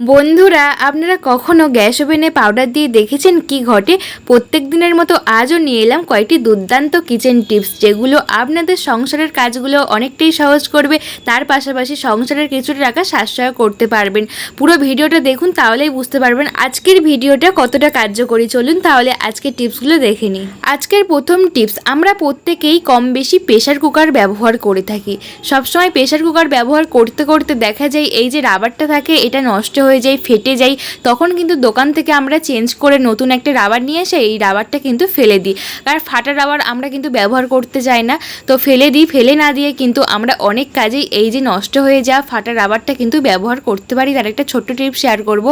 বন্ধুরা, আপনারা কখনো গ্যাস ওভেনে পাউডার দিয়ে দেখেছেন কি ঘটে? প্রত্যেক দিনের মতো আজও নিয়ে এলাম কয়েকটি দুর্দান্ত কিচেন টিপস, যেগুলো আপনাদের সংসারের কাজগুলো অনেকটাই সহজ করবে। তার পাশাপাশি সংসারের কিছু টাকা সাশ্রয় করতে পারবেন। পুরো ভিডিওটা দেখুন, তাহলেই বুঝতে পারবেন আজকের ভিডিওটা কতটা কার্যকরী। চলুন তাহলে আজকের টিপসগুলো দেখে নিই। আজকের প্রথম টিপস, আমরা প্রত্যেকেই কম বেশি প্রেশার কুকার ব্যবহার করে থাকি। সবসময় প্রেশার কুকার ব্যবহার করতে করতে দেখা যায়, এই যে রাবারটা থাকে, এটা নষ্ট হয়ে যায়, ফেটে যাই তখন কিন্তু দোকান থেকে আমরা চেঞ্জ করে নতুন একটা রাবার নিয়ে এসে এই রাবারটা কিন্তু ফেলে দিই। কারণ ফাটা রাবার আমরা কিন্তু ব্যবহার করতে চাই না। তো ফেলে দিই, ফেলে না দিয়ে কিন্তু আমরা অনেক কাজেই এই যে নষ্ট হয়ে যাওয়া ফাটা রাবারটা কিন্তু ব্যবহার করতে পারি। তার একটা ছোট্ট টিপ শেয়ার করব।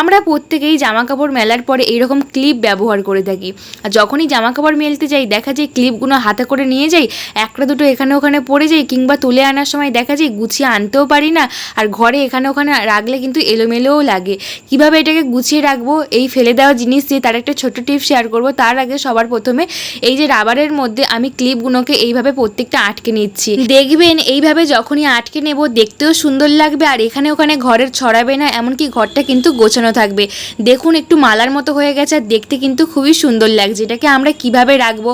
আমরা প্রত্যেকেই জামা কাপড় মেলার পরে এইরকম ক্লিপ ব্যবহার করে থাকি। আর যখনই জামা কাপড় মেলতে যাই, দেখা যায় ক্লিপগুলো হাতে করে নিয়ে যাই, একটা দুটো এখানে ওখানে পড়ে যাই কিংবা তুলে আনার সময় দেখা যায় গুছিয়ে আনতেও পারি না। আর ঘরে এখানে ওখানে রাখলে কিন্তু এলোমেলোও লাগে। কীভাবে এটাকে গুছিয়ে রাখব? এই ফেলে দেওয়া জিনিস দিয়ে তার একটা ছোট্ট টিপ শেয়ার করব। তার আগে সবার প্রথমে এই যে রাবারের মধ্যে আমি ক্লিপগুলোকে এইভাবে প্রত্যেকটা আটকে নিচ্ছি। দেখবেন এইভাবে যখনই আটকে নেব, দেখতেও সুন্দর লাগবে আর এখানে ওখানে ঘরের ছড়াবে না, এমনকি ঘরটা কিন্তু গোছানো থাকবে। দেখুন একটু মালার মতো হয়ে গেছে আর দেখতে কিন্তু খুবই সুন্দর লাগছে। এটাকে আমরা কীভাবে রাখব?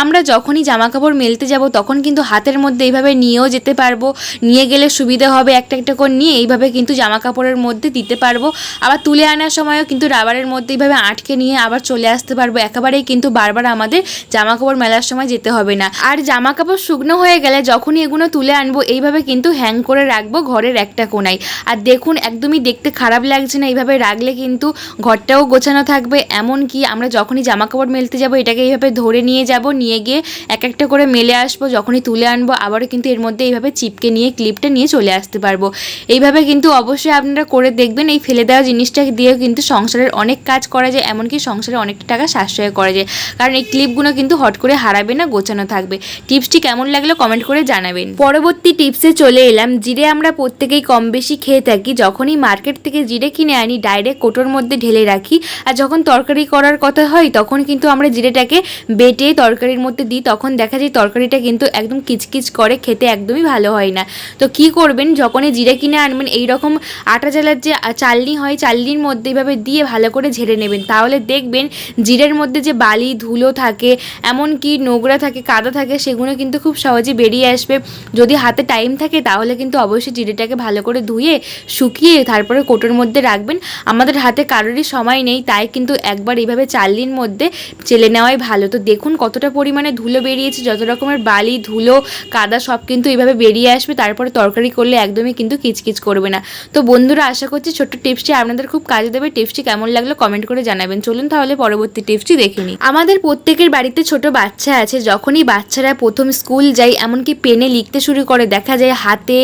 আমরা যখনই জামা কাপড় মেলতে যাব তখন কিন্তু হাতের মধ্যে এইভাবে নিয়েও যেতে পারব। নিয়ে গেলে সুবিধা হবে একটা একটা করে নিয়ে এইভাবে কিন্তু জামা কাপড়ের মধ্যে দিতে পারব। আবার তুলে আনার সময়ও কিন্তু রাবারের মধ্যে এইভাবে আটকে নিয়ে আবার চলে আসতে পারব। একেবারেই কিন্তু বারবার আমাদের জামা কাপড় মেলার সময় যেতে হবে না। আর জামা কাপড় শুকনো হয়ে গেলে যখনই এগুলো তুলে আনব, এইভাবে কিন্তু হ্যাং করে রাখব ঘরের একটা কোনায়। আর দেখুন, একদমই দেখতে খারাপ লাগছে না। এইভাবে রাখলে কিন্তু ঘরটাও গোছানো থাকবে। এমন কি আমরা যখনই জামা কাপড় মেলতে যাব, এটাকে এইভাবে ধরে নিয়ে যাব, নিয়ে গিয়ে এক একটা করে মেলে আসব। যখনই তুলে আনব, আবারও কিন্তু এর মধ্যে এইভাবে চিপকে নিয়ে, ক্লিপটা নিয়ে চলে আসতে পারব। এইভাবে কিন্তু অবশ্যই আপনারা করে দেখবেন। এই ফেলে দেওয়া জিনিসটা দিয়েও কিন্তু সংসারের অনেক কাজ করা যায়, এমনকি সংসারে অনেকটা টাকা সাশ্রয় করা যায়। কারণ এই ক্লিপগুলো কিন্তু হট করে হারাবে না, গোছানো থাকবে। টিপসটি কেমন লাগল কমেন্ট করে জানাবেন। পরবর্তী টিপসে চলে এলাম। জিরে আমরা প্রত্যেকেই কম বেশি খেয়ে থাকি, যখনই মার্কেট থেকে জিরে কিনে আনি ডাইরেক্ট কোটোর মধ্যে ঢেলে রাখি। আর যখন তরকারি করার কথা হয়, তখন কিন্তু আমরা জিরেটাকে বেটে তরকারির মধ্যে দিই। তখন দেখা যায় তরকারিটা কিন্তু একদম কিচকিচ করে, খেতে একদমই ভালো হয় না। তো কি করবেন? যখনই জিরে কিনে আনবেন এই রকম আটা জ্বালার যে চালনি হয়, চালনির মধ্যে এভাবে দিয়ে ভালো করে ঝেড়ে নেবেন। তাহলে দেখবেন জিরের মধ্যে যে বালি, ধুলো থাকে, এমনকি নোংরা থাকে, কাদা থাকে, সেগুলো কিন্তু খুব সহজে বেরিয়ে আসবে। যদি হাতে টাইম থাকে, তাহলে কিন্তু অবশ্যই জিরেটাকে ভালো করে ধুয়ে, শুকিয়ে তারপরে কোটোর মধ্যে রাখবেন। আমাদের হাতে কারোরই সময় নেই, তাই কিন্তু একবার এইভাবে চালনির মধ্যে চেলে নেওয়াই ভালো। তো দেখুন কতটা পরিমাণে ধুলো বেরিয়েছে, যত রকমের বালি, ধুলো, কাদা সব কিন্তু এইভাবে বেরিয়ে আসবে। তারপরে তরকারি করলে একদমই কিন্তু কিচকিচ করবে না। তো বন্ধুরা, আশা করছি ছোট্ট টিপসটি আপনাদের খুব কাজে দেবে। টিপসটি কেমন লাগল কমেন্ট করে জানাবেন। চলুন তাহলে পরবর্তী টিপসটি দেখে নিই। আমাদের প্রত্যেকের বাড়িতে ছোট বাচ্চা আছে, যখনই বাচ্চারা প্রথম স্কুল যায়, এমনকি পেনে লিখতে শুরু করে, দেখা যায় হাতে,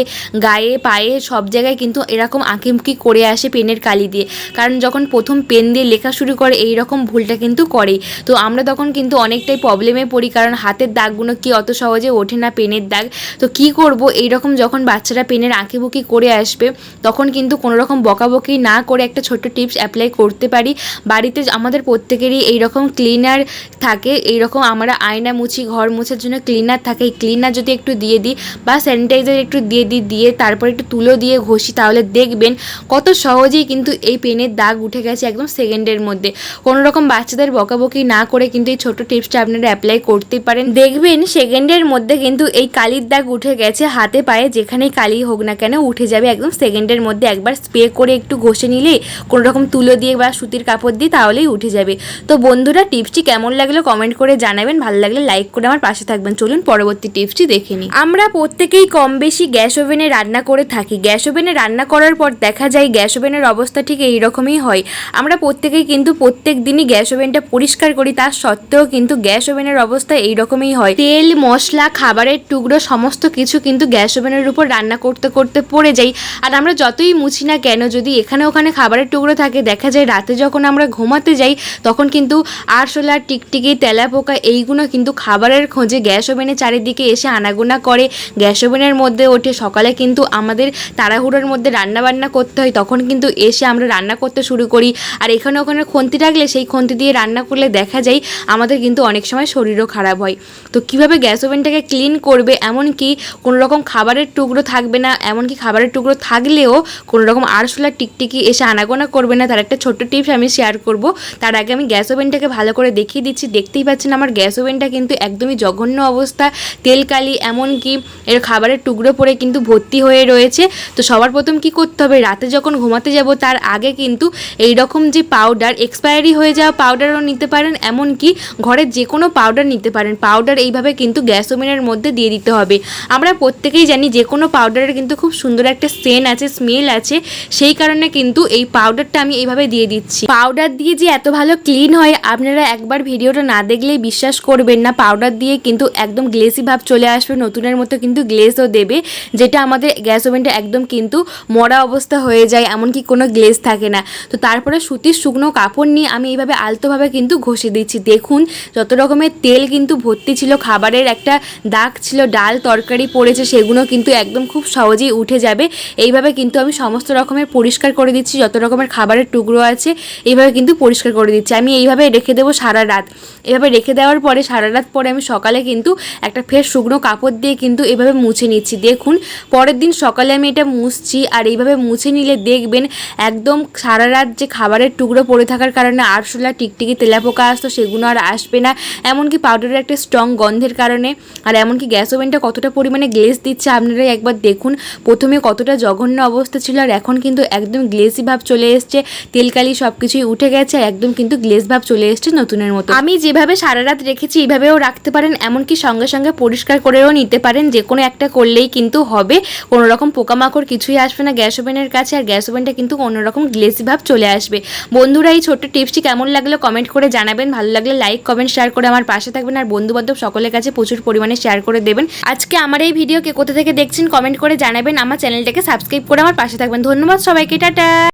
গায়ে, পায়ে, সব জায়গায় কিন্তু এরকম আঁকিমুকি করে আসে পেনের কালি দিয়ে। কারণ যখন প্রথম পেন দিয়ে লেখা শুরু করে এই রকম ভুলটা কিন্তু করেই। তো আমরা তখন কিন্তু অনেকটাই প্রবলেমে পড়ি, কারণ হাতের দাগগুলো কি অত সহজে ওঠে না পেনের দাগ। তো কি করব? এই রকম যখন বাচ্চারা পেনের আঁকিবুকি করে আসবে, তখন কিন্তু কোনো রকম বকাবকি না করে একটা ছোট্ট টিপস অ্যাপ্লাই করতে পারি। বাড়িতে আমাদের প্রত্যেকেরই এই রকম ক্লিনার থাকে এই রকম আমরা আয়না মুছি, ঘর মুছার জন্য ক্লিনার থাকে। এই ক্লিনার যদি একটু দিয়ে দিই বা স্যানিটাইজার একটু দিয়ে দিই, দিয়ে তারপর একটু তুলো দিয়ে ঘষি, তাহলে দেখবেন কত সহজেই কিন্তু এই পেনের দাগ উঠে গেছে একদম সেকেন্ডের মধ্যে। কোনো রকম বাচ্চাদের বকাবকি না করে কিন্তু এই ছোট্ট টিপসটা আপনারা অ্যাপ্লাই করতে পারেন। দেখবেন সেকেন্ডের মধ্যে কিন্তু এই কালির দাগ উঠে গেছে হাতে পায়ে, যেখানেই কালি হোক না কেন উঠে যাবে একদম সেকেন্ডের মধ্যে একবার স্প্রে করে একটু ঘষে নিলে, কোনো রকম তুলো দিয়ে বা সুতির কাপড় দিয়ে তাহলেই উঠে যাবে। তো বন্ধুরা, টিপসটি কেমন লাগল কমেন্ট করে জানাবেন। ভালো লাগলে লাইক করে আমার পাশে থাকবেন। চলুন পরবর্তী টিপসটি দেখে নিই। আমরা প্রত্যেকেই কম বেশি গ্যাস ওভেনে রান্না করে থাকি। গ্যাস ওভেনে রান্না করার পর দেখা যায় গ্যাস ওভেনের অবস্থা ঠিক এই রকমই হয়। আমরা প্রত্যেকেই কিন্তু প্রত্যেক দিনই গ্যাস ওভেনটা পরিষ্কার করি। তার সত্ত্বেও কিন্তু গ্যাস ওভেনের অবস্থা এই রকমই হয়। তেল, মশলা, খাবারের টুকরো, সমস্ত কিছু কিন্তু গ্যাস ওভেনের উপর রান্না করতে করতে পড়ে যাই আর আমরা যতই মুছি না কেন যদি এখানে ওখানে খাবারের টুকরো থাকে, দেখা যায় রাতে যখন আমরা ঘুমাতে যাই, তখন কিন্তু আরশোলা, টিকটিকি, তেলাপোকা এইগুলো কিন্তু খাবারের খোঁজে গ্যাস ওভেনের চারিদিকে এসে আনাগোনা করে। গ্যাস ওভেনের মধ্যে ওঠে, সকালে কিন্তু আমাদের তাড়াহুড়োর মধ্যে রান্না বান্না করতে হয়, তখন কিন্তু এসে আমরা রান্না করতে শুরু করি। আর এখানে ওখানে খন্তি রাখলে, সেই খন্তি দিয়ে রান্না করলে দেখা যায় আমাদের কিন্তু অনেক সময় শরীরও খারাপ হয়। তো কীভাবে গ্যাস ওভেনটাকে ক্লিন করবে? এমনকি কোনো রকম খাবারের টুকরো থাকবে না, এমনকি খাবারের টুকরো থাকলেও কোনো রকম আরশোলা আরশোলা টিকটিকি এসে আনাগোনা করবে না, তার একটা ছোট্ট টিপস আমি শেয়ার করব। তার আগে আমি গ্যাস ওভেনটাকে ভালো করে দেখিয়ে দিচ্ছি, দেখতেই পাচ্ছেন আমার গ্যাস ওভেনটা কিন্তু একদমই জঘন্য অবস্থা। তেল কালি, এমনকি এর খাবারের টুকরো পরে কিন্তু ভর্তি হয়ে রয়েছে। তো সবার প্রথম কি করতে হবে? রাতে যখন ঘুমাতে যাব, তার আগে কিন্তু এই রকম যে পাউডার এক্সপায়ারি হয়ে যাওয়া পাউডারও নিতে পারেন, এমনকি ঘরের যে কোনো পাউডার নিতে পারেন। পাউডার এইভাবে কিন্তু গ্যাস ওভেনের মধ্যে দিয়ে দিতে হবে। আমরা প্রত্যেকেই জানি যে কোনো পাউডারের কিন্তু খুব সুন্দর একটা সেন আছে স্মেল আছে। সেই কারণে কিন্তু এই পাউডারটা আমি এইভাবে দিয়ে দিচ্ছি। পাউডার দিয়ে যে এত ভালো ক্লিন হয়, আপনারা একবার ভিডিওটা না দেখলেই বিশ্বাস করবেন না। পাউডার দিয়ে কিন্তু একদম গ্লেসি ভাব চলে আসবে, নতুনের মতো কিন্তু গ্লেসও দেবে, যেটা আমাদের গ্যাস ওভেনটা একদম কিন্তু মরা অবস্থা হয়ে যায়, এমনকি কোনো গ্লেজ থাকে না। তো তারপরে সুতির শুকনো কাপড় নিয়ে আমি এইভাবে আলতোভাবে কিন্তু ঘষে দিচ্ছি। দেখুন, যত রকমের তেল কিন্তু ভর্তি ছিল, খাবারের একটা দাগ ছিল, ডাল তরকারি পড়েছে সেগুলো কিন্তু একদম খুব সহজেই উঠে যাবে। এইভাবে কিন্তু আমি সমস্ত রকমের পরিষ্কার করে দিচ্ছি, যত রকমের খাবারের টুকরো আছে, এইভাবে কিন্তু পরিষ্কার করে দিচ্ছি। আমি এইভাবে রেখে দেবো সারা রাত। এভাবে রেখে দেওয়ার পরে, সারা রাত পরে আমি সকালে কিন্তু একটা ফের শুকনো কাপড় দিয়ে কিন্তু এভাবে মুছে নিচ্ছি। দেখুন, পরের দিন সকালে আমি এটা মুছছি আর এইভাবে মুছে নিলে দেখবেন একদম সারা রাত যে খাবারের টুকরো পড়ে থাকার কারণে আরশোলা টিকটিকি তেলাপোকা আসতো, সেগুলো আর আসবে না। এমনকি পাউডারের একটা স্ট্রং গন্ধের কারণে। আর এমনকি গ্যাস ওভেনটা কতটা পরিমাণে গ্লেজ দিচ্ছে আপনারা একবার দেখুন। প্রথমে কতটা জঘন্য অবস্থা ছিল আর এখন কিন্তু একদম গ্লেসি ভাব চলে এসছে তেলকালি সব কিছুই উঠে গেছে, একদম কিন্তু গ্লেজ ভাব চলে এসছে নতুনের মতো। আমি যেভাবে সারা রাত রেখেছি এইভাবেও রাখতে পারেন, এমনকি সঙ্গে সঙ্গে পরিষ্কার করেও নিতে পারেন, যে কোনো একটা করলেই কিন্তু হবে। কোনো রকম পোকামাকড় কিছুই আসবে না, গ্যাস ওভেনের কাছে, আর গ্যাস ওভেনটা কিন্তু কোনো রকম গ্লেসি ভাব চলে আসবে। বন্ধুরা, এই ছোট্ট টিপসটি কেমন লাগল কমেন্ট করে জানাবেন, ভালো লাগলে লাইক কমেন্ট শেয়ার করে আমার পাশে থাকবেন, আর বন্ধু বান্ধব সকলের কাছে প্রচুর পরিমাণে শেয়ার করে দেবেন। আজকে আমার এই ভিডিও কে কোথা থেকে দেখছেন কমেন্ট করে জানাবেন, আমার চ্যানেলটাকে সাবস্ক্রাইব করে আমার পাশে থাকবেন। ধন্যবাদ সবাইকে। Oke, dadah.